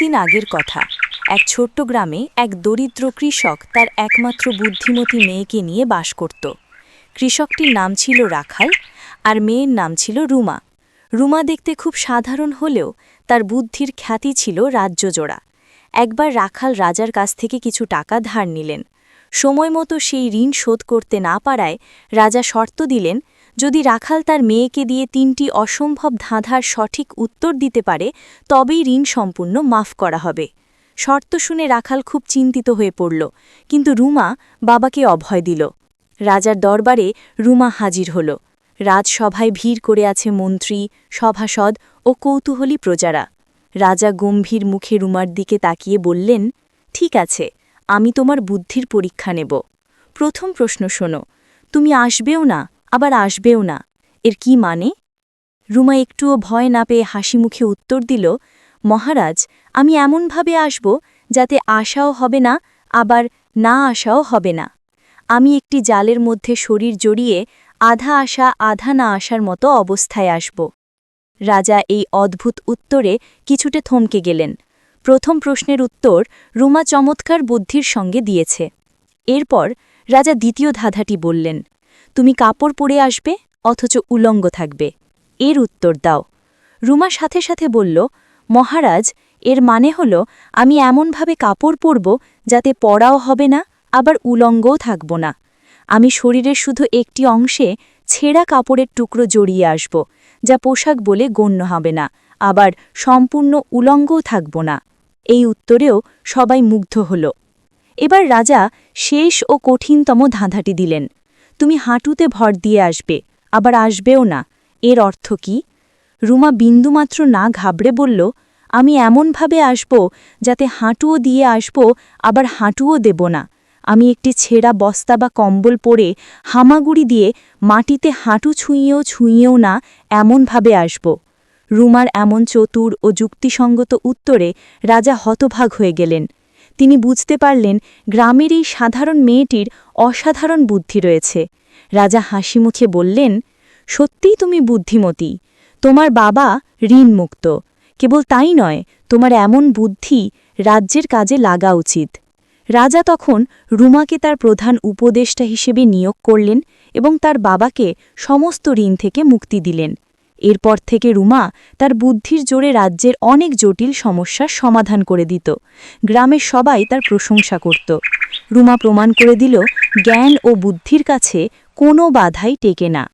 দিন আগের কথা। এক ছোট্ট গ্রামে এক দরিদ্র কৃষক তার একমাত্র বুদ্ধিমতী মেয়েকে নিয়ে বাস করত। কৃষকটির নাম ছিল রাখাল আর মেয়ের নাম ছিল রুমা। রুমা দেখতে খুব সাধারণ হলেও তার বুদ্ধির খ্যাতি ছিল রাজ্যজোড়া। একবার রাখাল রাজার কাছ থেকে কিছু টাকা ধার নিলেন। সময় মতো সেই ঋণ শোধ করতে না পারায় রাজা শর্ত দিলেন, যদি রাখাল তার মেয়েকে দিয়ে তিনটি অসম্ভব ধাঁধার সঠিক উত্তর দিতে পারে, তবেই ঋণ সম্পূর্ণ মাফ করা হবে। শর্ত শুনে রাখাল খুব চিন্তিত হয়ে পড়ল, কিন্তু রুমা বাবাকে অভয় দিল। রাজার দরবারে রুমা হাজির হল। রাজসভায় ভিড় করে আছে মন্ত্রী, সভাসদ ও কৌতূহলী প্রজারা। রাজা গম্ভীর মুখে রুমার দিকে তাকিয়ে বললেন, ঠিক আছে আমি তোমার বুদ্ধির পরীক্ষা নেব। প্রথম প্রশ্ন শোনো, তুমি আসবেও না, আবার আসবেও না, এর কি মানে? রুমা একটুও ভয় না পেয়ে হাসি মুখে উত্তর দিল, মহারাজ, আমি এমনভাবে আসব যাতে আশাও হবে না, আবার না আশাও হবে না। আমি একটি জালের মধ্যে শরীর জড়িয়ে আধা আসা আধা না আসার মতো অবস্থায় আসব। রাজা এই অদ্ভুত উত্তরে কিছুটা থমকে গেলেন। প্রথম প্রশ্নের উত্তর রুমা চমৎকার বুদ্ধির সঙ্গে দিয়েছে। এরপর রাজা দ্বিতীয় ধাঁধাটি বললেন, তুমি কাপড় পরে আসবে, অথচ উলঙ্গ থাকবে। এর উত্তর দাও। রুমা সাথে সাথে বলল, মহারাজ, এর মানে হল আমি এমনভাবে কাপড় পরব যাতে পরাও হবে না, আবার উলঙ্গও থাকব না। আমি শরীরের শুধু একটি অংশে ছেঁড়া কাপড়ের টুকরো জড়িয়ে আসব, যা পোশাক বলে গণ্য হবে না, আবার সম্পূর্ণ উলঙ্গও থাকব না। এই উত্তরেও সবাই মুগ্ধ হল। এবার রাজা শেষ ও কঠিনতম ধাঁধাটি দিলেন। তুমি হাঁটুতে ভর দিয়ে আসবে, আবার আসবেও না। এর অর্থ কি? রুমা বিন্দুমাত্র না ঘাবড়ে বলল, আমি এমনভাবে আসব যাতে হাঁটুও দিয়ে আসব, আবার হাঁটুও দেব না। আমি একটি ছেঁড়া বস্তা বা কম্বল পরে হামাগুড়ি দিয়ে মাটিতে হাঁটু ছুঁয়েও ছুঁয়েও না এমনভাবে আসব। রুমার এমন চতুর ও যুক্তিসঙ্গত উত্তরে রাজা হতভাগ হয়ে গেলেন। তিনি বুঝতে পারলেন গ্রামের এই সাধারণ মেয়েটির অসাধারণ বুদ্ধি রয়েছে। রাজা হাসিমুখে বললেন, সত্যিই তুমি বুদ্ধিমতী। তোমার বাবা ঋণমুক্ত। কেবল তাই নয়, তোমার এমন বুদ্ধি রাজ্যের কাজে লাগা উচিত। রাজা তখন রুমাকে তার প্রধান উপদেষ্টা হিসেবে নিয়োগ করলেন এবং তার বাবাকে সমস্ত ঋণ থেকে মুক্তি দিলেন। এরপর থেকে রুমা তার বুদ্ধির জোরে রাজ্যের অনেক জটিল সমস্যার সমাধান করে দিত। গ্রামের সবাই তার প্রশংসা করত। রুমা প্রমাণ করে দিল, জ্ঞান ও বুদ্ধির কাছে কোনো বাধাই টেকে না।